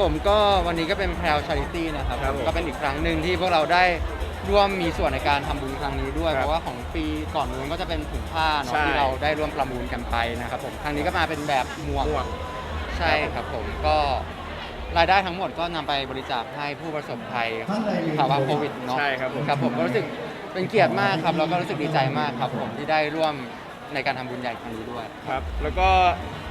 ผมก็วันนี้ก็เป็นแพลวชาริตี้นะครับครับผมก็เป็นอีกครั้งหนึ่งที่พวกเราได้ร่วมมีส่วนในการทำบุญครั้งนี้ด้วย ครับเพราะว่าของปีก่อนนู้นก็จะเป็นถุงผ้าเนาะใช่ ที่เราได้ร่วมประมูลกันไปนะครับผมครั้งนี้ก็มาเป็นแบบหมวกหมวกใช่ครับผมก็รายได้ทั้งหมดก็นำไปบริจาคให้ผู้ประสบภัยภาวะโควิดเนาะใช่ครับผม ครับผมก็รู้สึกเป็นเกียรติมากครับแล้วก็รู้สึกดีใจมากครับผมที่ได้ร่วมในการทำบุญใหญ่ครั้งนี้ด้วย ครับ แล้วก็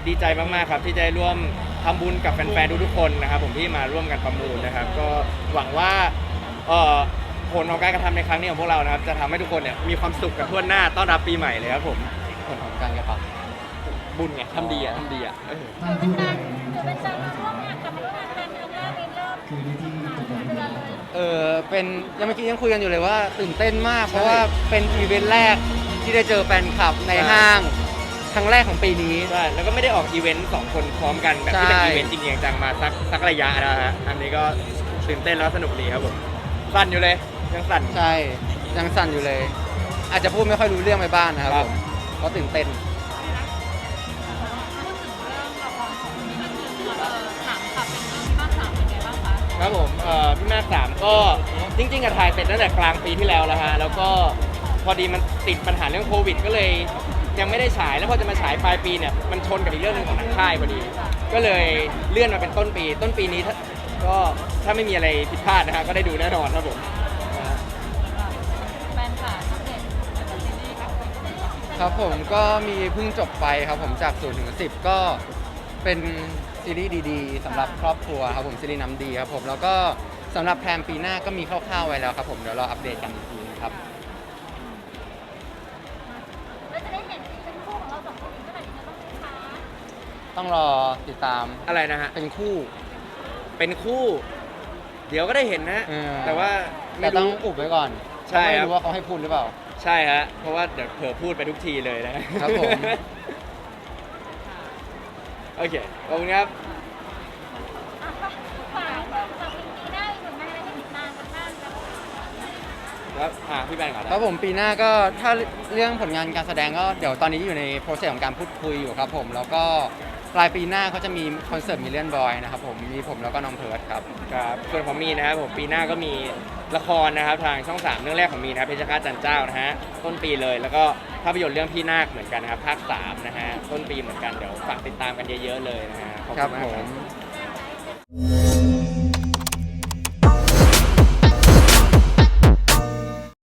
ดีใจมากๆครับที่ได้ร่วมทำบุญกับแฟนๆทุกๆคนนะครับ ผมที่มาร่วมกันประมูลนะครับ ก็หวังว่าเอ่อผลของการกระทำในครั้งนี้ของพวกเรานะครับ จะทำให้ทุกคนเนี่ยมีความสุขกับทั่วหน้าต้อนรับปีใหม่เลยครับผมผลของการกระทบุญไงทำดีอะทำดีอะเออถือเป็นการถือเป็นการมาร่วมงานกับมาร่วมงานกันครั้งแรกในรอบเดือนเลยำเออเป็นยังเมื่อกี้ยังคุยกันอยู่เลยว่าตื่นเต้นมาก เพราะว่าเป็นอีเวนต์แรกที่ได้เจอแฟนคลับในห้างค รั้งแรกของปีนี้ ใช่ แล้วก็ไม่ได้ออกอีเวนต์สองคนพร้อมกันแบบที่เป็นใช่ อีเวนต์จริงๆจังๆมาสักสักระยะแล้วฮะ อันนี้ก็ตื่นเต้นแล้วสนุกดีครับผม สั่นอยู่เลย ยังสั่น ใช่ยังสั่นอยู่เลย อาจจะพูดไม่ค่อยรู้เรื่องไปบ้างนะครับครัผบ มเพราะตื่นเต้น พูดถึงเรื่องละครของพี่นัทเอ่อถามค่ะเป็นเรื่องที่บ้านถามเป็นไงบ้างคะครับผมเอ่อพี่แม่สามก็จริงๆอะถ่ายเสร็จตั้งแต่กลางปีที่แล้วแล้วฮะ แล้วก็พอดีมันติดปัญหาเรื่องโควิด ก็เลย ยังไม่ได้ฉายแล้วพอจะมาฉายปลายปีเนี่ยมันชนกับอีกเรื่องหนึงของหนังค่ายพอดี ก็เลยเลื่อนมาเป็นต้นปี ต้นปีนี้ถ้าก็ถ้าไม่มีอะไรผิดพลาดนะฮะก็ได้ดูแน่นอนครับผม แฟนค่ะอัปเดตกับซีรีส์ครับครับผมก็มีเพิ่งจบไปครับผมจาก0ถึง10 ก็เป็นซีรีส์ดีๆสำหรับครอบครัวครับผมซีรีส์น้ำดีครับผมแล้วก็สำหรับแพลนปีหน้าก็มีคร่าวๆไว้แล้วครับผมเดี๋ยวเราอัปเดตกันอีกทีนะครับ ต้องรอติดตามอะไรนะฮะ เป็นคู่ เป็นคู่ เดี๋ยวก็ได้เห็นนะฮะเออ แต่ว่าแต่ไม่ต้องรู้ อุบไว้ก่อนใช่ครับไม่รู้ว่าเขาให้พูดหรือเปล่า ใช่ฮะ เพราะว่าเดี๋ยวเผลอพูดไปทุกทีเลยนะครับผม โอเค ขอบคุณครับอะฝากฝากฝากปีหน้ามีผลงานอะไรให้ติดตามกันบ้างครับครับอ่าพี่แบงค์ก่อนคนะรับผมปีหน้าก็ถ้าเรื่องผลงานการแสดงก็เดี๋ยวตอนนี้อยู่ในโปรเซสของการพูดคุยอยู่ครับผมแล้วก็ ปลายปีหน้าเขาจะมีคอนเสิร์ตมิเลียนบอยนะครับผมมีผมแล้วก็น้องเพิร์ดครับ ครับส่วนของมีนะครับผมปีหน้าก็มีละครนะครับทางช่อง 3 เรื่องแรกของมีนะครับเพชรฆาตจันเจ้านะฮะต้นปีเลยแล้วก็ภาพยนตร์เรื่องพี่นาคเหมือนกันนะครับภาค3นะฮะต้นปีเหมือนกันเดี๋ยวฝากติดตามกันเยอะๆเลยนะฮะขอบครัคุบณมากผครัมบ